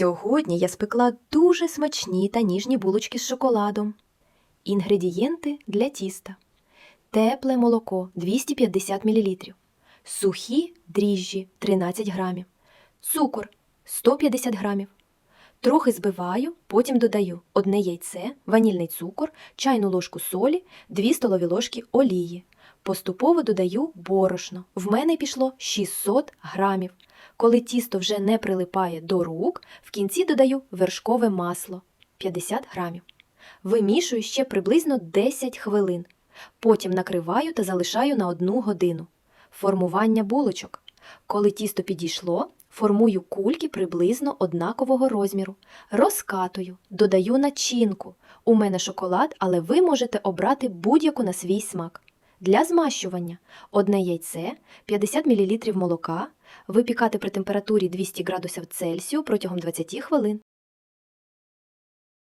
Сьогодні я спекла дуже смачні та ніжні булочки з шоколадом. Інгредієнти для тіста: тепле молоко 250 мл, сухі дріжджі 13 грамів, цукор 150 грамів. Трохи збиваю, потім додаю одне яйце, ванільний цукор, чайну ложку солі, 2 столові ложки олії. Поступово додаю борошно. В мене пішло 600 грамів. Коли тісто вже не прилипає до рук, в кінці додаю вершкове масло 50 грамів. Вимішую ще приблизно 10 хвилин. Потім накриваю та залишаю на 1 годину. Формування булочок. Коли тісто підійшло, формую кульки приблизно однакового розміру. Розкатую, додаю начинку. У мене шоколад, але ви можете обрати будь-яку на свій смак. Для змащування одне яйце, 50 мл молока, випікати при температурі 200 градусів Цельсію протягом 20 хвилин.